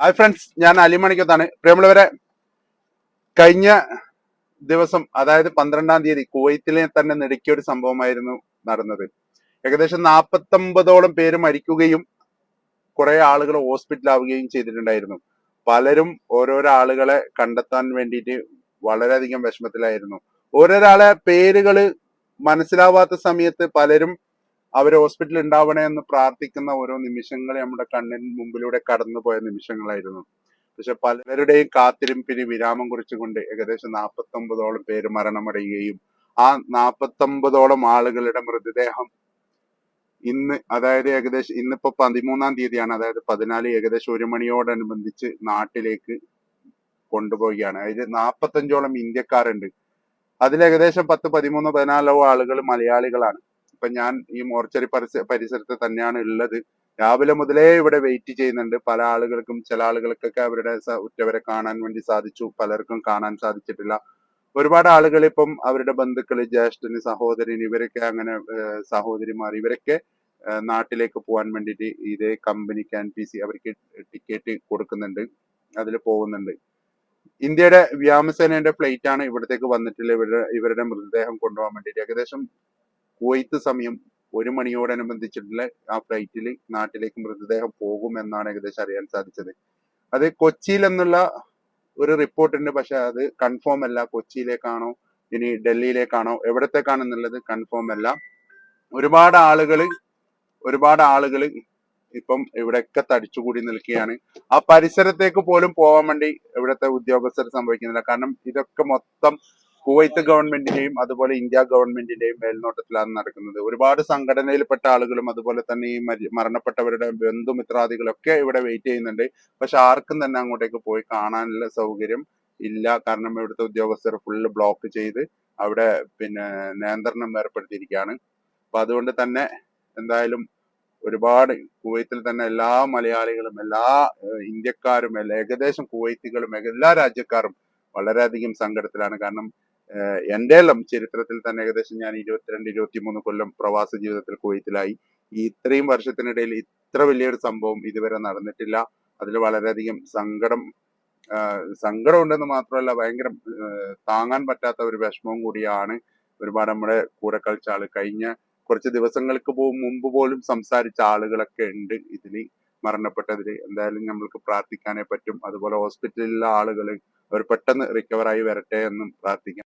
Hi friends ഞാൻ അലിമണിക്കത്താണ് പ്രിയമുള്ളവരെ കഴിഞ്ഞ ദിവസം അതായത് പന്ത്രണ്ടാം തീയതി കുവൈത്തിലെ തന്നെ നെടുക്കിയ ഒരു സംഭവമായിരുന്നു നടന്നത്. ഏകദേശം നാൽപ്പത്തൊമ്പതോളം പേര് മരിക്കുകയും കുറെ ആളുകൾ ഹോസ്പിറ്റലാവുകയും ചെയ്തിട്ടുണ്ടായിരുന്നു. പലരും ഓരോരോ ആളുകളെ കണ്ടെത്താൻ വേണ്ടിയിട്ട് വളരെയധികം വിഷമത്തിലായിരുന്നു. ഓരോരാളെ പേരുകൾ മനസ്സിലാവാത്ത സമയത്ത് പലരും അവർ ഹോസ്പിറ്റലിൽ ഉണ്ടാവണേ എന്ന് പ്രാർത്ഥിക്കുന്ന ഓരോ നിമിഷങ്ങൾ നമ്മുടെ കണ്ണിന് മുമ്പിലൂടെ കടന്നുപോയ നിമിഷങ്ങളായിരുന്നു. പക്ഷെ പലരുടെയും കാത്തിരിപ്പിന് വിരാമം കുറിച്ചുകൊണ്ട് ഏകദേശം നാൽപ്പത്തൊമ്പതോളം പേര് മരണമടയുകയും ആ നാൽപ്പത്തൊമ്പതോളം ആളുകളുടെ മൃതദേഹം ഇന്ന് അതായത് ഏകദേശം ഇന്നിപ്പോ പതിമൂന്നാം തീയതിയാണ്. അതായത് പതിനാല് ഏകദേശം ഒരു മണിയോടനുബന്ധിച്ച് നാട്ടിലേക്ക് കൊണ്ടുപോവുകയാണ്. അതായത് നാൽപ്പത്തഞ്ചോളം ഇന്ത്യക്കാരുണ്ട്. അതിൽ ഏകദേശം പത്ത് പതിമൂന്ന് പതിനാലോ ആളുകൾ മലയാളികളാണ്. ഇപ്പൊ ഞാൻ ഈ മോർച്ചറി പരിസ പരിസരത്ത് തന്നെയാണ് ഉള്ളത്. രാവിലെ മുതലേ ഇവിടെ വെയിറ്റ് ചെയ്യുന്നുണ്ട്. പല ആളുകൾക്കും ചില ആളുകൾക്കൊക്കെ അവരുടെ ഉറ്റവരെ കാണാൻ വേണ്ടി സാധിച്ചു. പലർക്കും കാണാൻ സാധിച്ചിട്ടില്ല. ഒരുപാട് ആളുകൾ ഇപ്പം അവരുടെ ബന്ധുക്കൾ ജ്യേഷ്ഠന് സഹോദരൻ ഇവരൊക്കെ അങ്ങനെ സഹോദരിമാർ ഇവരൊക്കെ നാട്ടിലേക്ക് പോകാൻ വേണ്ടിയിട്ട് ഇതേ കമ്പനിക്ക് എൻ പി സി അവർക്ക് ടിക്കറ്റ് കൊടുക്കുന്നുണ്ട്. അതിൽ പോകുന്നുണ്ട്. ഇന്ത്യയുടെ വ്യോമസേനയുടെ ഫ്ലൈറ്റ് ആണ് ഇവിടത്തേക്ക് വന്നിട്ടുള്ള ഇവരുടെ ഇവരുടെ മൃതദേഹം കൊണ്ടുപോകാൻ വേണ്ടിയിട്ട്. ഏകദേശം കുവൈത്ത് സമയം ഒരു മണിയോടനുബന്ധിച്ചിട്ടുള്ള ആ ഫ്ലൈറ്റിൽ നാട്ടിലേക്ക് മൃതദേഹം പോകുമെന്നാണ് ഏകദേശം അറിയാൻ സാധിച്ചത്. അത് കൊച്ചിയിൽ എന്നുള്ള ഒരു റിപ്പോർട്ട് ഉണ്ട് പക്ഷെ അത് കൺഫേം അല്ല. കൊച്ചിയിലേക്കാണോ ഇനി ഡൽഹിയിലേക്കാണോ എവിടത്തേക്കാണെന്നുള്ളത് കൺഫേം അല്ല. ഒരുപാട് ആളുകൾ ഒരുപാട് ആളുകൾ ഇപ്പം ഇവിടെയൊക്കെ തടിച്ചുകൂടി നിൽക്കുകയാണ്. ആ പരിസരത്തേക്ക് പോലും പോകാൻ വേണ്ടി ഇവിടുത്തെ ഉദ്യോഗസ്ഥർ സംഭവിക്കുന്നില്ല കാരണം ഇതൊക്കെ മൊത്തം കുവൈത്ത് ഗവൺമെന്റിന്റെയും അതുപോലെ ഇന്ത്യ ഗവൺമെന്റിന്റെയും മേൽനോട്ടത്തിലാണ് നടക്കുന്നത്. ഒരുപാട് സംഘടനയിൽപ്പെട്ട ആളുകളും അതുപോലെ തന്നെ ഈ മരി- മരണപ്പെട്ടവരുടെ ബന്ധുമിത്രാദികളൊക്കെ ഇവിടെ വെയിറ്റ് ചെയ്യുന്നുണ്ട്. പക്ഷെ ആർക്കും തന്നെ അങ്ങോട്ടേക്ക് പോയി കാണാനുള്ള സൗകര്യം ഇല്ല. കാരണം ഇവിടുത്തെ ഉദ്യോഗസ്ഥർ ഫുള്ള് ബ്ലോക്ക് ചെയ്ത് അവിടെ പിന്നെ നിയന്ത്രണം ഏർപ്പെടുത്തിയിരിക്കുകയാണ്. അപ്പൊ അതുകൊണ്ട് തന്നെ എന്തായാലും ഒരുപാട് കുവൈത്തിൽ തന്നെ എല്ലാ മലയാളികളും എല്ലാ ഇന്ത്യക്കാരും ഏകദേശം കുവൈത്തികളും എല്ലാ രാജ്യക്കാരും വളരെയധികം സങ്കടത്തിലാണ്. കാരണം എന്റെ എല്ലാം ചരിത്രത്തിൽ തന്നെ ഏകദേശം ഞാൻ ഇരുപത്തിരണ്ട് ഇരുപത്തിമൂന്ന് കൊല്ലം പ്രവാസ ജീവിതത്തിൽ കുവൈത്തിലായി. ഈ ഇത്രയും വർഷത്തിനിടയിൽ ഇത്ര വലിയൊരു സംഭവം ഇതുവരെ നടന്നിട്ടില്ല. അതിൽ വളരെയധികം സങ്കടം സങ്കടം ഉണ്ടെന്ന് മാത്രമല്ല ഭയങ്കര താങ്ങാൻ പറ്റാത്ത ഒരു വിഷമവും കൂടിയാണ് ഒരുപാട് നമ്മുടെ കൂടെ കളിച്ച ആൾ കഴിഞ്ഞ കുറച്ച് ദിവസങ്ങൾക്ക് പോകും മുമ്പ് പോലും സംസാരിച്ച ആളുകളൊക്കെ ഉണ്ട് ഇതിൽ മരണപ്പെട്ടതിൽ. എന്തായാലും നമ്മൾക്ക് പ്രാർത്ഥിക്കാനേ പറ്റും. അതുപോലെ ഹോസ്പിറ്റലിലുള്ള ആളുകൾ അവർ പെട്ടെന്ന് റിക്കവറായി വരട്ടെ എന്നും പ്രാർത്ഥിക്കാം.